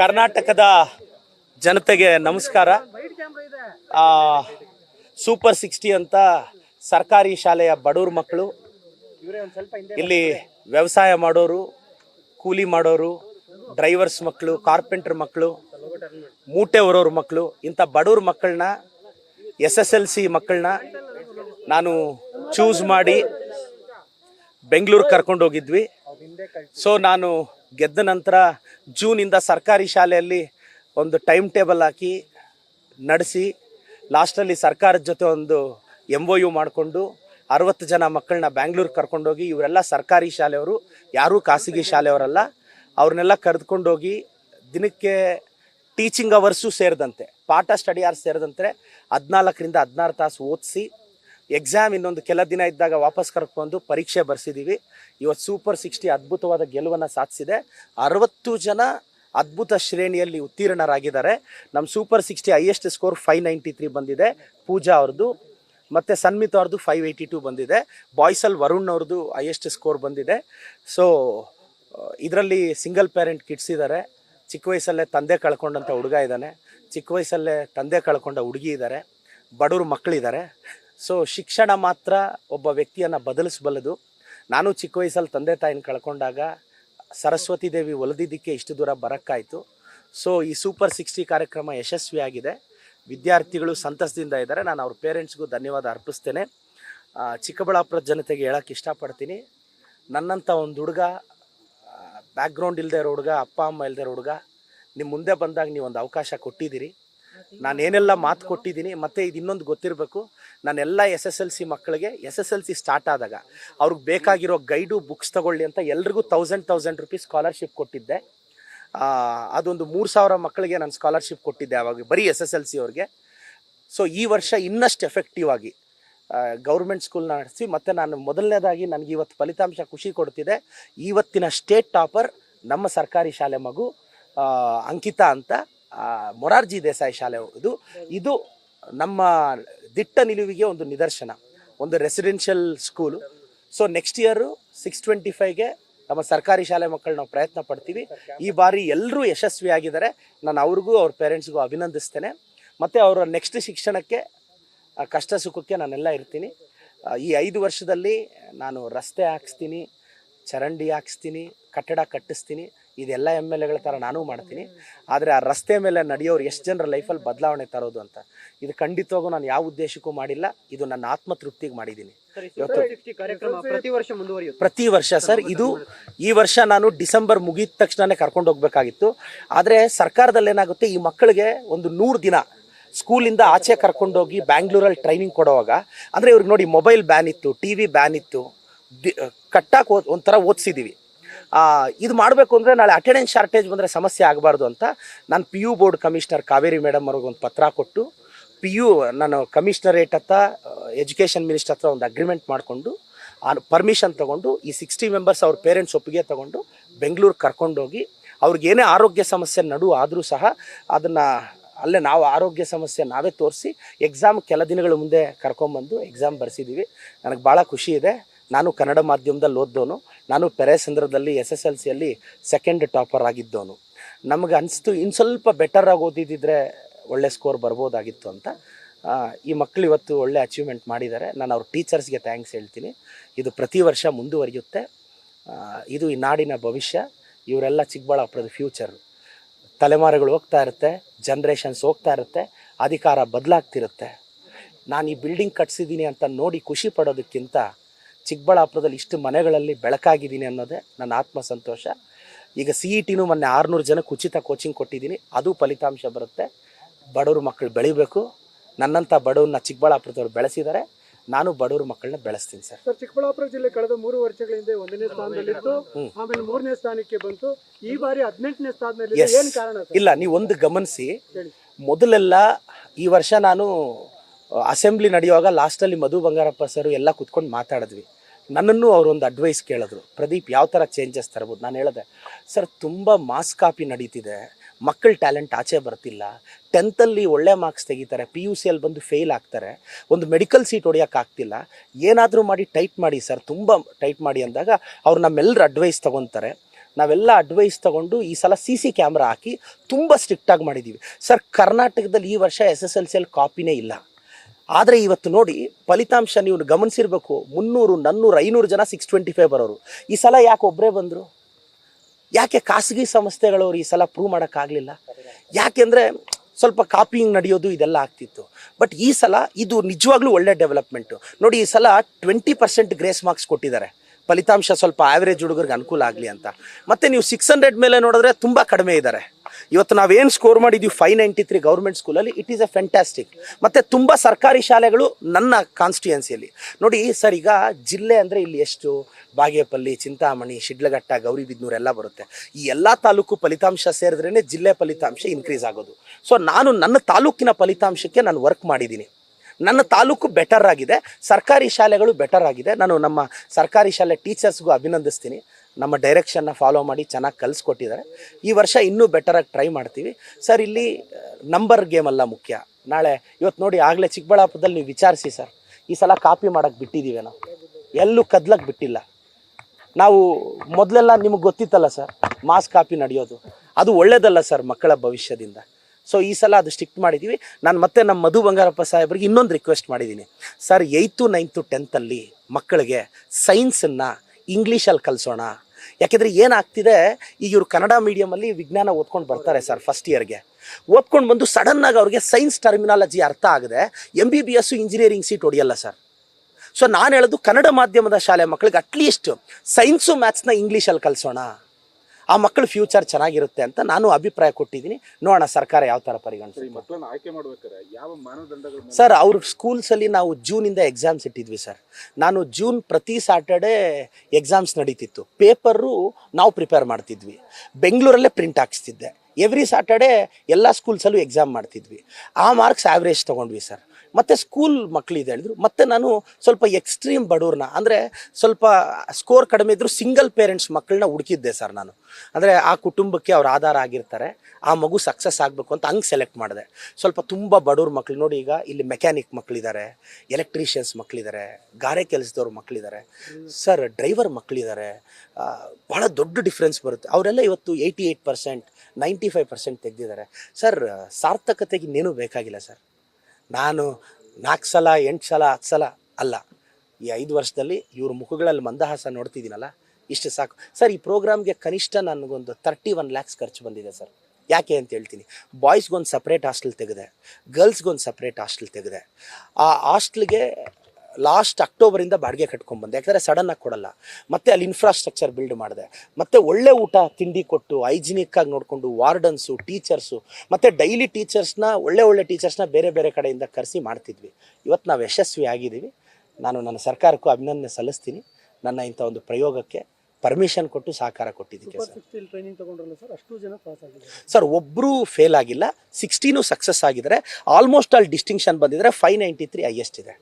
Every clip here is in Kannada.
ಕರ್ನಾಟಕದ ಜನತೆಗೆ ನಮಸ್ಕಾರ. ಸೂಪರ್ ಸಿಕ್ಸ್ಟಿ ಅಂತ ಸರ್ಕಾರಿ ಶಾಲೆಯ ಬಡವ್ರ ಮಕ್ಕಳು, ಇಲ್ಲಿ ವ್ಯವಸಾಯ ಮಾಡೋರು, ಕೂಲಿ ಮಾಡೋರು ಡ್ರೈವರ್ಸ್ ಮಕ್ಕಳು ಕಾರ್ಪೆಂಟರ್ ಮಕ್ಕಳು, ಮೂಟೆ ಹೊರೋರ್ ಮಕ್ಕಳು, ಇಂಥ ಬಡವ್ರ ಮಕ್ಕಳನ್ನ ಎಸ್ ಎಸ್ ಎಲ್ ಸಿ ಮಕ್ಕಳನ್ನ ನಾನು ಚೂಸ್ ಮಾಡಿ ಬೆಂಗಳೂರು ಕರ್ಕೊಂಡು ಹೋಗಿದ್ವಿ. ಸೊ ನಾನು ಗೆದ್ದ ನಂತರ ಜೂನಿಂದ ಸರ್ಕಾರಿ ಶಾಲೆಯಲ್ಲಿ ಒಂದು ಟೈಮ್ ಟೇಬಲ್ ಹಾಕಿ ನಡೆಸಿ ಲಾಸ್ಟಲ್ಲಿ ಸರ್ಕಾರದ ಜೊತೆ ಒಂದು ಎಂ ಒ ಯು ಮಾಡಿಕೊಂಡು ಅರವತ್ತು ಜನ ಮಕ್ಕಳನ್ನ ಬ್ಯಾಂಗ್ಳೂರಿಗೆ ಕರ್ಕೊಂಡೋಗಿ, ಇವರೆಲ್ಲ ಸರ್ಕಾರಿ ಶಾಲೆಯವರು, ಯಾರೂ ಖಾಸಗಿ ಶಾಲೆಯವರಲ್ಲ, ಅವ್ರನ್ನೆಲ್ಲ ಕರೆದುಕೊಂಡೋಗಿ ದಿನಕ್ಕೆ ಟೀಚಿಂಗ್ ಅವರ್ಸು ಸೇರಿದಂತೆ, ಪಾಠ ಸ್ಟಡಿ ಅವರ್ಸ್ ಸೇರಿದಂತೆ ಹದಿನಾಲ್ಕರಿಂದ ಹದಿನಾರು ತಾಸು ಓದಿಸಿ ಎಕ್ಸಾಮ್ ಇನ್ನೊಂದು ಕೆಲ ದಿನ ಇದ್ದಾಗ ವಾಪಸ್ ಕರ್ಕೊಂಡು ಪರೀಕ್ಷೆ ಬರೆಸಿದ್ದೀವಿ ಇವತ್ತು ಸೂಪರ್ ಸಿಕ್ಸ್ಟಿ ಅದ್ಭುತವಾದ ಗೆಲುವನ್ನು ಸಾಧಿಸಿದೆ. ಅರವತ್ತು ಜನ ಅದ್ಭುತ ಶ್ರೇಣಿಯಲ್ಲಿ ಉತ್ತೀರ್ಣರಾಗಿದ್ದಾರೆ. ನಮ್ಮ super sixty highest score five ninety three ಬಂದಿದೆ. ಪೂಜಾ ಅವ್ರದ್ದು ಮತ್ತು ಸನ್ಮಿತ್ ಅವ್ರದ್ದು ಫೈವ್ ಏಯ್ಟಿ ಟು ಬಂದಿದೆ ಬಾಯ್ಸಲ್ಲಿ ವರುಣ್ ಅವ್ರದ್ದು ಹೈಯೆಸ್ಟ್ ಸ್ಕೋರ್ ಬಂದಿದೆ. ಸೊ ಇದರಲ್ಲಿ ಸಿಂಗಲ್ ಪೇರೆಂಟ್ ಕಿಡ್ಸ್ ಇದ್ದಾರೆ ಚಿಕ್ಕ ವಯಸ್ಸಲ್ಲೇ ತಂದೆ ಕಳ್ಕೊಂಡಂಥ ಹುಡುಗ ಇದ್ದಾನೆ. ಚಿಕ್ಕ ವಯಸ್ಸಲ್ಲೇ ತಂದೆ ಕಳ್ಕೊಂಡ ಹುಡುಗಿ ಇದ್ದಾರೆ ಬಡವ್ರ ಮಕ್ಕಳಿದ್ದಾರೆ ಸೊ ಶಿಕ್ಷಣ ಮಾತ್ರ ಒಬ್ಬ ವ್ಯಕ್ತಿಯನ್ನು ಬದಲಿಸಬಲ್ಲದು. ನಾನು ಚಿಕ್ಕ ವಯಸ್ಸಲ್ಲಿ ತಂದೆ ತಾಯಿನ ಕಳ್ಕೊಂಡಾಗ ಸರಸ್ವತಿ ದೇವಿ ಒಲಿದಿದ್ದಕ್ಕೆ ಇಷ್ಟು ದೂರ ಬರೋಕ್ಕಾಯಿತು. ಸೊ ಈ ಸೂಪರ್ ಸಿಕ್ಸ್ಟಿ ಕಾರ್ಯಕ್ರಮ ಯಶಸ್ವಿಯಾಗಿದೆ. ವಿದ್ಯಾರ್ಥಿಗಳು ಸಂತಸದಿಂದ ಇದ್ದಾರೆ. ನಾನು ಅವ್ರ ಪೇರೆಂಟ್ಸ್ಗೂ ಧನ್ಯವಾದ ಅರ್ಪಿಸ್ತೇನೆ. ಚಿಕ್ಕಬಳ್ಳಾಪುರ ಜನತೆಗೆ ಹೇಳೋಕ್ಕೆ ಇಷ್ಟಪಡ್ತೀನಿ. ನನ್ನಂಥ ಒಂದು ಹುಡುಗ ಬ್ಯಾಕ್ಗ್ರೌಂಡ್ ಇಲ್ಲದೆ ಇರೋ ಹುಡುಗ, ಅಪ್ಪ, ಅಮ್ಮ ಇಲ್ಲದೆ ಇರೋ ಹುಡುಗ ನಿಮ್ಮ ಮುಂದೆ ಬಂದಾಗ ನೀವು ಒಂದು ಅವಕಾಶ ಕೊಟ್ಟಿದ್ದೀರಿ. ನಾನು ಏನೆಲ್ಲ ಮಾತು ಕೊಟ್ಟಿದ್ದೀನಿ, ಮತ್ತು ಇದು ಇನ್ನೊಂದು ಗೊತ್ತಿರಬೇಕು. ನಾನೆಲ್ಲ ಎಸ್ ಎಸ್ ಎಲ್ ಸಿ ಮಕ್ಕಳಿಗೆ S S L C start ಆದಾಗ ಅವ್ರಿಗೆ ಬೇಕಾಗಿರೋ ಗೈಡು, ಬುಕ್ಸ್ ತಗೊಳ್ಳಿ ಅಂತ ಎಲ್ರಿಗೂ ತೌಸಂಡ್ ತೌಸಂಡ್ ರುಪೀಸ್ ಸ್ಕಾಲರ್ಶಿಪ್ ಕೊಟ್ಟಿದ್ದೆ. ಅದೊಂದು ಮೂರು ಸಾವಿರ ಮಕ್ಕಳಿಗೆ ನಾನು ಸ್ಕಾಲರ್ಶಿಪ್ ಕೊಟ್ಟಿದ್ದೆ ಆವಾಗ, ಬರೀ ಎಸ್ ಎಸ್ ಎಲ್ ಸಿ ಅವ್ರಿಗೆ. ಸೊ ಈ ವರ್ಷ ಇನ್ನಷ್ಟು ಎಫೆಕ್ಟಿವ್ ಆಗಿ ಗೌರ್ಮೆಂಟ್ ಸ್ಕೂಲ್ನ ನಡೆಸಿ, ಮತ್ತು ನಾನು ಮೊದಲನೇದಾಗಿ ನನಗೆ ಇವತ್ತು ಫಲಿತಾಂಶ ಖುಷಿ ಕೊಡ್ತಿದೆ. ಇವತ್ತಿನ ಸ್ಟೇಟ್ ಟಾಪರ್ ನಮ್ಮ ಸರ್ಕಾರಿ ಶಾಲೆ ಮಗು ಅಂಕಿತಾ ಅಂತ. ಮೊರಾರ್ಜಿ ದೇಸಾಯಿ ಶಾಲೆ ಇದು. ಇದು ನಮ್ಮ ದಿಟ್ಟ ನಿಲುವಿಗೆ ಒಂದು ನಿದರ್ಶನ, ಒಂದು residential school so next year six twenty ಫೈವ್ಗೆ ನಮ್ಮ ಸರ್ಕಾರಿ ಶಾಲೆ ಮಕ್ಕಳು ನಾವು ಪ್ರಯತ್ನ ಪಡ್ತೀವಿ. ಈ ಬಾರಿ ಎಲ್ಲರೂ ಯಶಸ್ವಿಯಾಗಿದ್ದಾರೆ. ನಾನು ಅವ್ರಿಗೂ, ಅವ್ರ ಪೇರೆಂಟ್ಸ್ಗೂ ಅಭಿನಂದಿಸ್ತೇನೆ. ಮತ್ತು ಅವರ ನೆಕ್ಸ್ಟ್ ಶಿಕ್ಷಣಕ್ಕೆ ಕಷ್ಟ ಸುಖಕ್ಕೆ ನಾನೆಲ್ಲ ಇರ್ತೀನಿ. ಈ ಐದು ವರ್ಷದಲ್ಲಿ ನಾನು ರಸ್ತೆ ಹಾಕ್ಸ್ತೀನಿ, ಚರಂಡಿ ಹಾಕ್ಸ್ತೀನಿ, ಕಟ್ಟಡ ಕಟ್ಟಿಸ್ತೀನಿ. ಇದೆಲ್ಲ ಎಂ ಎಲ್ ಎಗಳ ಥರ ನಾನೂ ಮಾಡ್ತೀನಿ. ಆದರೆ ಆ ರಸ್ತೆ ಮೇಲೆ ನಡೆಯೋರು ಎಷ್ಟು ಜನರ ಲೈಫಲ್ಲಿ ಬದಲಾವಣೆ ತರೋದು ಅಂತ. ಇದು ಖಂಡಿತವಾಗೂ ನಾನು ಯಾವ ಉದ್ದೇಶಕ್ಕೂ ಮಾಡಿಲ್ಲ. ಇದು ನನ್ನ ಆತ್ಮತೃಪ್ತಿಗೆ ಮಾಡಿದ್ದೀನಿ. ಪ್ರತಿ ವರ್ಷ ಮುಂದುವರಿಯುತ್ತೆ. ಪ್ರತಿ ವರ್ಷ ಸರ್ ಇದು ಈ ವರ್ಷ ನಾನು ಡಿಸೆಂಬರ್ ಮುಗಿದ ತಕ್ಷಣನೇ ಕರ್ಕೊಂಡು ಹೋಗ್ಬೇಕಾಗಿತ್ತು. ಆದರೆ ಸರ್ಕಾರದಲ್ಲಿ ಏನಾಗುತ್ತೆ ಈ ಮಕ್ಕಳಿಗೆ ಒಂದು ನೂರು ದಿನ ಸ್ಕೂಲಿಂದ ಆಚೆ ಕರ್ಕೊಂಡೋಗಿ ಬ್ಯಾಂಗ್ಳೂರಲ್ಲಿ ಟ್ರೈನಿಂಗ್ ಕೊಡುವಾಗ ಅಂದರೆ ಇವ್ರಿಗೆ ನೋಡಿ ಮೊಬೈಲ್ ಬ್ಯಾನ್ ಇತ್ತು ಟಿ ವಿ ಬ್ಯಾನ್ ಇತ್ತು ದಿ ಕಟ್ಟಾಕ್ ಒಂಥರ ಓದಿಸಿದ್ದೀವಿ ಇದು ಮಾಡಬೇಕು ಅಂದರೆ ನಾಳೆ ಅಟೆಂಡೆನ್ಸ್ ಶಾರ್ಟೇಜ್ ಬಂದರೆ ಸಮಸ್ಯೆ ಆಗಬಾರ್ದು ಅಂತ ನಾನು P U board commissioner Kaveri madam ಅವ್ರಿಗೆ ಒಂದು ಪತ್ರ ಕೊಟ್ಟು ಪಿ ಯು ನಾನು ಕಮಿಷ್ನರೇಟ್ ಹತ್ರ ಎಜುಕೇಷನ್ ಮಿನಿಸ್ಟರ್ ಹತ್ರ ಒಂದು ಅಗ್ರಿಮೆಂಟ್ ಮಾಡಿಕೊಂಡು ಪರ್ಮಿಷನ್ ತಗೊಂಡು ಈ ಸಿಕ್ಸ್ಟಿ ಮೆಂಬರ್ಸ್ ಅವ್ರ ಪೇರೆಂಟ್ಸ್ ಒಪ್ಪಿಗೆ ತೊಗೊಂಡು ಬೆಂಗಳೂರು ಕರ್ಕೊಂಡೋಗಿ ಅವ್ರಿಗೇನೇ ಆರೋಗ್ಯ ಸಮಸ್ಯೆ ನಡು ಆದರೂ ಸಹ ಅದನ್ನು ಅಲ್ಲೇ ನಾವು ಆರೋಗ್ಯ ಸಮಸ್ಯೆ ನಾವೇ ತೋರಿಸಿ ಎಕ್ಸಾಮ್ ಕೆಲ ದಿನಗಳ ಮುಂದೆ ಕರ್ಕೊಂಬಂದು ಎಕ್ಸಾಮ್ ಬರೆಸಿದ್ದೀವಿ ನನಗೆ ಭಾಳ ಖುಷಿ ಇದೆ. ನಾನು ಕನ್ನಡ ಮಾಧ್ಯಮದಲ್ಲಿ ಓದ್ದವನು ನಾನು ಪೆರೇಸಂದ್ರದಲ್ಲಿ ಎಸ್ ಎಸ್ ಎಲ್ ಸಿಯಲ್ಲಿ ಸೆಕೆಂಡ್ ಟಾಪರ್ ಆಗಿದ್ದವನು. ನಮಗೆ ಅನಿಸ್ತು ಇನ್ನು ಸ್ವಲ್ಪ ಬೆಟರಾಗಿ ಓದಿದ್ದಿದ್ರೆ ಒಳ್ಳೆ ಸ್ಕೋರ್ ಬರ್ಬೋದಾಗಿತ್ತು ಅಂತ. ಈ ಮಕ್ಕಳು ಇವತ್ತು ಒಳ್ಳೆ ಅಚೀವ್ಮೆಂಟ್ ಮಾಡಿದ್ದಾರೆ. ನಾನು ಅವ್ರ ಟೀಚರ್ಸ್ಗೆ ಥ್ಯಾಂಕ್ಸ್ ಹೇಳ್ತೀನಿ. ಇದು ಪ್ರತಿ ವರ್ಷ ಮುಂದುವರಿಯುತ್ತೆ. ಇದು ಈ ನಾಡಿನ ಭವಿಷ್ಯ. ಇವರೆಲ್ಲ ಚಿಕ್ಕಬಳ್ಳಾಪುರದ ಫ್ಯೂಚರ್ ತಲೆಮಾರುಗಳು ಹೋಗ್ತಾ ಇರುತ್ತೆ ಜನ್ರೇಷನ್ಸ್ ಹೋಗ್ತಾ ಇರುತ್ತೆ, ಅಧಿಕಾರ ಬದಲಾಗ್ತಿರುತ್ತೆ. ನಾನು ಈ ಬಿಲ್ಡಿಂಗ್ ಕಟ್ಸಿದ್ದೀನಿ ಅಂತ ನೋಡಿ ಖುಷಿ ಪಡೋದಕ್ಕಿಂತ ಚಿಕ್ಕಬಳ್ಳಾಪುರದಲ್ಲಿ ಇಷ್ಟು ಮನೆಗಳಲ್ಲಿ ಬೆಳಕಾಗಿದ್ದೀನಿ ಅನ್ನೋದೇ ನನ್ನ ಆತ್ಮ ಸಂತೋಷ ಈಗ ಸಿ ಇ ಟಿನೂ ಮೊನ್ನೆ ಆರುನೂರು ಜನಕ್ಕೆ ಉಚಿತ ಕೋಚಿಂಗ್ ಕೊಟ್ಟಿದ್ದೀನಿ. ಅದು ಫಲಿತಾಂಶ ಬರುತ್ತೆ. ಬಡವ್ರ ಮಕ್ಕಳು ಬೆಳಿಬೇಕು. ನನ್ನಂಥ ಬಡವ್ರನ್ನ ಚಿಕ್ಕಬಳ್ಳಾಪುರದವ್ರು ಬೆಳೆಸಿದ್ದಾರೆ ನಾನು ಬಡವ್ರ ಮಕ್ಕಳನ್ನ ಬೆಳೆಸ್ತೀನಿ ಸರ್. ಸರ್ ಚಿಕ್ಕಬಳ್ಳಾಪುರ ಜಿಲ್ಲೆ ಕಳೆದ ಮೂರು ವರ್ಷಗಳ ಹಿಂದೆ ಒಂದನೇ ಸ್ಥಾನದಲ್ಲಿತ್ತು. ಆಮೇಲೆ ಮೂರನೇ ಸ್ಥಾನಕ್ಕೆ ಬಂತು. ಈ ಬಾರಿ ಹದಿನೆಂಟನೇ ಸ್ಥಾನದಲ್ಲಿ ಏನು ಏನ್ ಕಾರಣ ಸರ್? ಇಲ್ಲ ನೀವು ಒಂದು ಗಮನಿಸಿ. ಮೊದಲೆಲ್ಲ ಈ ವರ್ಷ ನಾನು ಅಸೆಂಬ್ಲಿ ನಡೆಯುವಾಗ ಲಾಸ್ಟಲ್ಲಿ ಮಧು ಬಂಗಾರಪ್ಪ ಸರ್ ಎಲ್ಲ ಕುತ್ಕೊಂಡು ಮಾತಾಡಿದ್ವಿ. ನನ್ನನ್ನು ಅವರು ಒಂದು ಅಡ್ವೈಸ್ ಕೇಳಿದ್ರು. ಪ್ರದೀಪ್, ಯಾವ ಥರ ಚೇಂಜಸ್ ತರ್ಬೋದು? ನಾನು ಹೇಳಿದೆ, ಸರ್, ತುಂಬ ಮಾಸ್ ಕಾಪಿ ನಡೀತಿದೆ. ಮಕ್ಕಳ ಟ್ಯಾಲೆಂಟ್ ಆಚೆ ಬರ್ತಿಲ್ಲ. ಟೆಂತಲ್ಲಿ ಒಳ್ಳೆ ಮಾರ್ಕ್ಸ್ ತೆಗಿತಾರೆ. ಪಿ ಯು ಸಿಯಲ್ಲಿ ಬಂದು ಫೇಲ್ ಆಗ್ತಾರೆ. ಒಂದು ಮೆಡಿಕಲ್ ಸೀಟ್ ಹೊಡೆಯೋಕ್ಕಾಗ್ತಿಲ್ಲ ಏನಾದರೂ ಮಾಡಿ ಟೈಟ್ ಮಾಡಿ, ಸರ್, ತುಂಬ ಟೈಟ್ ಮಾಡಿ ಅಂದಾಗ ಅವ್ರು ನಮ್ಮೆಲ್ಲರ ಅಡ್ವೈಸ್ ತೊಗೊತಾರೆ. ನಾವೆಲ್ಲ ಅಡ್ವೈಸ್ ತಗೊಂಡು ಈ ಸಲ ಸಿ ಸಿ ಕ್ಯಾಮ್ರಾ ಹಾಕಿ ತುಂಬ ಸ್ಟ್ರಿಕ್ಟಾಗಿ ಮಾಡಿದ್ದೀವಿ ಸರ್, ಕರ್ನಾಟಕದಲ್ಲಿ ಈ ವರ್ಷ ಎಸ್ ಎಸ್ ಎಲ್ ಸಿ ಎಲ್ ಕಾಪಿನೇ ಇಲ್ಲ. ಆದರೆ ಇವತ್ತು ನೋಡಿ ಫಲಿತಾಂಶ ನೀವು ಗಮನಿಸಿರ್ಬೇಕು. ಮುನ್ನೂರು, ನನ್ನೂರು, ಐನೂರು ಜನ ಸಿಕ್ಸ್ ಟ್ವೆಂಟಿ ಫೈವ್ ಬರೋರು. ಈ ಸಲ ಯಾಕೆ ಒಬ್ಬರೇ ಬಂದರು? ಯಾಕೆ ಖಾಸಗಿ ಸಂಸ್ಥೆಗಳವರು ಈ ಸಲ ಪ್ರೂವ್ ಮಾಡೋಕ್ಕಾಗಲಿಲ್ಲ? ಯಾಕೆಂದರೆ ಸ್ವಲ್ಪ ಕಾಪಿಂಗ್ ನಡೆಯೋದು ಇದೆಲ್ಲ ಆಗ್ತಿತ್ತು. ಬಟ್ ಈ ಸಲ ಇದು ನಿಜವಾಗ್ಲೂ ಒಳ್ಳೆ ಡೆವಲಪ್ಮೆಂಟು ನೋಡಿ, ಈ ಸಲ ಟ್ವೆಂಟಿ ಪರ್ಸೆಂಟ್ ಗ್ರೇಸ್ ಮಾರ್ಕ್ಸ್ ಕೊಟ್ಟಿದ್ದಾರೆ. ಫಲಿತಾಂಶ ಸ್ವಲ್ಪ ಆವರೇಜ್ ಹುಡುಗರಿಗೆ ಅನುಕೂಲ ಆಗಲಿ ಅಂತ. ಮತ್ತು ನೀವು ಸಿಕ್ಸ್ ಹಂಡ್ರೆಡ್ ಮೇಲೆ ನೋಡಿದ್ರೆ ತುಂಬ ಕಡಿಮೆ ಇದ್ದಾರೆ. ಇವತ್ತು ನಾವೇನು ಸ್ಕೋರ್ ಮಾಡಿದ್ದೀವಿ ಫೈವ್ ನೈಂಟಿ ತ್ರೀ ಗೌರ್ಮೆಂಟ್ ಸ್ಕೂಲಲ್ಲಿ ಇಟ್ ಈಸ್ ಎ ಫ್ಯಾಂಟಾಸ್ಟಿಕ್ ಮತ್ತು ತುಂಬ ಸರ್ಕಾರಿ ಶಾಲೆಗಳು ನನ್ನ ಕಾನ್ಸ್ಟಿಟ್ಯೂಯನ್ಸಿಯಲ್ಲಿ ನೋಡಿ ಸರ್ ಈಗ ಜಿಲ್ಲೆ ಅಂದರೆ ಇಲ್ಲಿ ಎಷ್ಟು? ಬಾಗೇಪಲ್ಲಿ, ಚಿಂತಾಮಣಿ, ಶಿಡ್ಲಘಟ್ಟ ಗೌರಿಬಿದ್ನೂರು ಎಲ್ಲ ಬರುತ್ತೆ. ಈ ಎಲ್ಲ ತಾಲೂಕು ಫಲಿತಾಂಶ ಸೇರಿದ್ರೇ ಜಿಲ್ಲೆ ಫಲಿತಾಂಶ ಇನ್ಕ್ರೀಸ್ ಆಗೋದು. ಸೊ ನಾನು ನನ್ನ ತಾಲೂಕಿನ ಫಲಿತಾಂಶಕ್ಕೆ ನಾನು ವರ್ಕ್ ಮಾಡಿದ್ದೀನಿ. ನನ್ನ ತಾಲೂಕು ಬೆಟರ್ ಆಗಿದೆ, ಸರ್ಕಾರಿ ಶಾಲೆಗಳು ಬೆಟರ್ ಆಗಿದೆ. ನಾನು ನಮ್ಮ ಸರ್ಕಾರಿ ಶಾಲೆ ಟೀಚರ್ಸ್ಗೂ ಅಭಿನಂದಿಸ್ತೀನಿ. ನಮ್ಮ ಡೈರೆಕ್ಷನ್ನ ಫಾಲೋ ಮಾಡಿ ಚೆನ್ನಾಗಿ ಕಲಿಸ್ಕೊಟ್ಟಿದ್ದಾರೆ. ಈ ವರ್ಷ ಇನ್ನೂ ಬೆಟರಾಗಿ ಟ್ರೈ ಮಾಡ್ತೀವಿ. ಸರ್ ಇಲ್ಲಿ ನಂಬರ್ ಗೇಮ್ ಅಲ್ಲ ಮುಖ್ಯ. ನಾಳೆ ಇವತ್ತು ನೋಡಿ ಆಗಲೇ ಚಿಕ್ಕಬಳ್ಳಾಪುರದಲ್ಲಿ ನೀವು ವಿಚಾರಿಸಿ ಸರ್ ಈ ಸಲ ಕಾಪಿ ಮಾಡೋಕ್ಕೆ ಬಿಟ್ಟಿದ್ದೀವಿ ನಾವು. ಎಲ್ಲೂ ಕದ್ಲಕ್ಕೆ ಬಿಟ್ಟಿಲ್ಲ. ನಾವು ಮೊದಲೆಲ್ಲ ನಿಮಗೆ ಗೊತ್ತಿತ್ತಲ್ಲ ಸರ್ ಮಾಸ್ ಕಾಪಿ ನಡೆಯೋದು. ಅದು ಒಳ್ಳೇದಲ್ಲ ಸರ್ ಮಕ್ಕಳ ಭವಿಷ್ಯದಿಂದ. ಸೊ ಈ ಸಲ ಅದು ಸ್ಟಿಕ್ ಮಾಡಿದ್ದೀವಿ ನಾನು ಮತ್ತೆ ನಮ್ಮ ಮಧು ಬಂಗಾರಪ್ಪ ಸಾಹೇಬ್ರಿಗೆ ಇನ್ನೊಂದು ರಿಕ್ವೆಸ್ಟ್ ಮಾಡಿದ್ದೀನಿ ಸರ್ ಏಯ್ತು ನೈನ್ತು ಟೆಂತಲ್ಲಿ ಮಕ್ಕಳಿಗೆ ಸೈನ್ಸನ್ನು ಇಂಗ್ಲೀಷಲ್ಲಿ ಕಲಿಸೋಣ. ಯಾಕೆಂದರೆ ಏನಾಗ್ತಿದೆ ಈಗ ಇವರು ಕನ್ನಡ ಮೀಡಿಯಮಲ್ಲಿ ವಿಜ್ಞಾನ ಓದ್ಕೊಂಡು ಬರ್ತಾರೆ ಸರ್ ಫಸ್ಟ್ ಇಯರ್ಗೆ ಓದ್ಕೊಂಡು ಬಂದು ಸಡನ್ನಾಗಿ ಅವ್ರಿಗೆ ಸೈನ್ಸ್ ಟರ್ಮಿನಾಲಜಿ ಅರ್ಥ ಆಗದೆ M B B S engineering seat ಹೊಡೆಯಲ್ಲ sir so ನಾನು ಹೇಳೋದು ಕನ್ನಡ ಮಾಧ್ಯಮದ ಶಾಲೆ ಮಕ್ಕಳಿಗೆ ಅಟ್ಲೀಸ್ಟ್ ಸೈನ್ಸು ಮ್ಯಾಥ್ಸ್ನ ಇಂಗ್ಲೀಷಲ್ಲಿ ಕಲಿಸೋಣ. ಆ ಮಕ್ಕಳ ಫ್ಯೂಚರ್ ಚೆನ್ನಾಗಿರುತ್ತೆ ಅಂತ ನಾನು ಅಭಿಪ್ರಾಯ ಕೊಟ್ಟಿದ್ದೀನಿ. ನೋಡೋಣ ಸರ್ಕಾರ ಯಾವ ಥರ ಮೇಲೆ ಸರ್ ಅವ್ರ ಸ್ಕೂಲ್ಸಲ್ಲಿ ನಾವು ಜೂನಿಂದ ಎಕ್ಸಾಮ್ಸ್ ಇಟ್ಟಿದ್ವಿ ಸರ್. ನಾನು ಜೂನ್ ಪ್ರತಿ ಸ್ಯಾಟರ್ಡೆ ಎಕ್ಸಾಮ್ಸ್ ನಡೀತಿತ್ತು. ಪೇಪರು ನಾವು ಪ್ರಿಪೇರ್ ಮಾಡ್ತಿದ್ವಿ. ಬೆಂಗಳೂರಲ್ಲೇ ಪ್ರಿಂಟ್ ಹಾಕ್ಸ್ತಿದ್ದೆ. ಎವ್ರಿ ಸ್ಯಾಟರ್ಡೆ ಎಲ್ಲ ಸ್ಕೂಲ್ಸಲ್ಲೂ ಎಕ್ಸಾಮ್ ಮಾಡ್ತಿದ್ವಿ. ಆ ಮಾರ್ಕ್ಸ್ ಆ್ಯಾವ್ರೇಜ್ ತೊಗೊಂಡ್ವಿ ಸರ್. ಮತ್ತು ಸ್ಕೂಲ್ ಮಕ್ಕಳಿದೆ ಹೇಳಿದ್ರು. ಮತ್ತು ನಾನು ಸ್ವಲ್ಪ ಎಕ್ಸ್ಟ್ರೀಮ್ ಬಡವ್ರನ್ನ ಅಂದರೆ ಸ್ವಲ್ಪ ಸ್ಕೋರ್ ಕಡಿಮೆ ಇದ್ದರೂ ಸಿಂಗಲ್ ಪೇರೆಂಟ್ಸ್ ಮಕ್ಕಳನ್ನ ಹುಡುಕಿದ್ದೆ ಸರ್ ನಾನು. ಅಂದರೆ ಆ ಕುಟುಂಬಕ್ಕೆ ಅವ್ರ ಆಧಾರ ಆಗಿರ್ತಾರೆ, ಆ ಮಗು ಸಕ್ಸಸ್ ಆಗಬೇಕು ಅಂತ ಹಂಗೆ ಸೆಲೆಕ್ಟ್ ಮಾಡಿದೆ. ಸ್ವಲ್ಪ ತುಂಬ ಬಡವ್ರ ಮಕ್ಳು ನೋಡಿ ಈಗ ಇಲ್ಲಿ ಮೆಕ್ಯಾನಿಕ್ ಮಕ್ಕಳಿದ್ದಾರೆ ಎಲೆಕ್ಟ್ರಿಷಿಯನ್ಸ್ ಮಕ್ಕಳಿದ್ದಾರೆ ಗಾರೆ ಕೆಲಸದವ್ರ ಮಕ್ಕಳಿದ್ದಾರೆ ಸರ್ ಡ್ರೈವರ್ ಮಕ್ಕಳಿದ್ದಾರೆ ಭಾಳ ದೊಡ್ಡ ಡಿಫ್ರೆನ್ಸ್ ಬರುತ್ತೆ. ಅವರೆಲ್ಲ ಇವತ್ತು eighty eight percent ninety five percent ತೆಗೆದಿದ್ದಾರೆ. ಸರ್ ಸಾರ್ಥಕತೆಗೆ ಇನ್ನೇನು ಬೇಕಾಗಿಲ್ಲ ಸರ್ ನಾನು ನಾಲ್ಕು ಸಲ, ಎಂಟು ಸಲ ಹತ್ತು ಸಲ ಅಲ್ಲ. ಈ ಐದು ವರ್ಷದಲ್ಲಿ ಇವ್ರ ಮುಖಗಳಲ್ಲಿ ಮಂದಹಾಸ ನೋಡ್ತಿದ್ದೀನಲ್ಲ, ಇಷ್ಟು ಸಾಕು. ಸರ್, ಈ ಪ್ರೋಗ್ರಾಮ್ಗೆ ಕನಿಷ್ಠ ನನಗೊಂದು ತರ್ಟಿ ಒನ್ ಲ್ಯಾಕ್ಸ್ ಖರ್ಚು ಬಂದಿದೆ ಸರ್. ಯಾಕೆ ಅಂತ ಹೇಳ್ತೀನಿ. ಬಾಯ್ಸ್ಗೊಂದು ಸಪ್ರೇಟ್ ಹಾಸ್ಟೆಲ್ ತೆಗೆದೆ ಗರ್ಲ್ಸ್ಗೊಂದು ಸಪ್ರೇಟ್ ಹಾಸ್ಟೆಲ್ ತೆಗೆದೆ. ಆ ಹಾಸ್ಟ್ಲಿಗೆ ಲಾಸ್ಟ್ ಅಕ್ಟೋಬರಿಂದ ಬಾಡಿಗೆ ಕಟ್ಕೊಂಡ್ಬಂದೆ ಯಾಕಂದರೆ ಸಡನ್ನಾಗಿ ಕೊಡಲ್ಲ. ಮತ್ತೆ ಅಲ್ಲಿ ಇನ್ಫ್ರಾಸ್ಟ್ರಕ್ಚರ್ ಬಿಲ್ಡ್ ಮಾಡಿದೆ. ಮತ್ತೆ ಒಳ್ಳೆ ಊಟ ತಿಂಡಿ ಕೊಟ್ಟು ಹೈಜಿನಿಕ್ ಆಗಿ ನೋಡಿಕೊಂಡು ವಾರ್ಡನ್ಸು ಟೀಚರ್ಸು ಮತ್ತು ಡೈಲಿ ಟೀಚರ್ಸ್ನ ಒಳ್ಳೆ ಒಳ್ಳೆ ಟೀಚರ್ಸ್ನ ಬೇರೆ ಬೇರೆ ಕಡೆಯಿಂದ ಕರೆಸಿ ಮಾಡ್ತಿದ್ವಿ. ಇವತ್ತು ನಾವು ಯಶಸ್ವಿ ಆಗಿದ್ದೀವಿ. ನಾನು ನನ್ನ ಸರ್ಕಾರಕ್ಕೂ ಅಭಿನಂದನೆ ಸಲ್ಲಿಸ್ತೀನಿ. ನನ್ನ ಇಂಥ ಒಂದು ಪ್ರಯೋಗಕ್ಕೆ ಪರ್ಮಿಷನ್ ಕೊಟ್ಟು ಸಹಕಾರ ಕೊಟ್ಟಿದ್ದಕ್ಕೆ ಸರ್. ಸರ್ ಅಷ್ಟು ಜನ ಪಾಸ್ ಆಗಿದ್ದಾರೆ. ಸರ್ ಒಬ್ಬರು ಫೇಲ್ ಆಗಿಲ್ಲ. ಸಿಕ್ಸ್ಟೀನು ಸಕ್ಸಸ್ ಆಗಿದ್ದಾರೆ. ಆಲ್ಮೋಸ್ಟ್ ಆಲ್ ಡಿಸ್ಟಿಂಕ್ಷನ್ ಬಂದಿದ್ದಾರೆ ಫೈವ್ ನೈಂಟಿ ತ್ರೀ ಹೈಯೆಸ್ಟ್ ಇದೆ.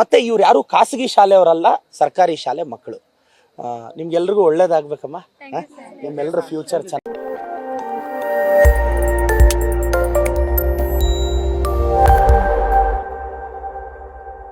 ಮತ್ತು ಇವ್ರು ಯಾರು ಖಾಸಗಿ ಶಾಲೆಯವರಲ್ಲ ಸರ್ಕಾರಿ ಶಾಲೆ ಮಕ್ಕಳು. ನಿಮ್ಗೆಲ್ರಿಗೂ ಒಳ್ಳೇದಾಗಬೇಕಮ್ಮ. ನಿಮ್ಮೆಲ್ಲರ ಫ್ಯೂಚರ್ ಚೆನ್ನಾಗಿ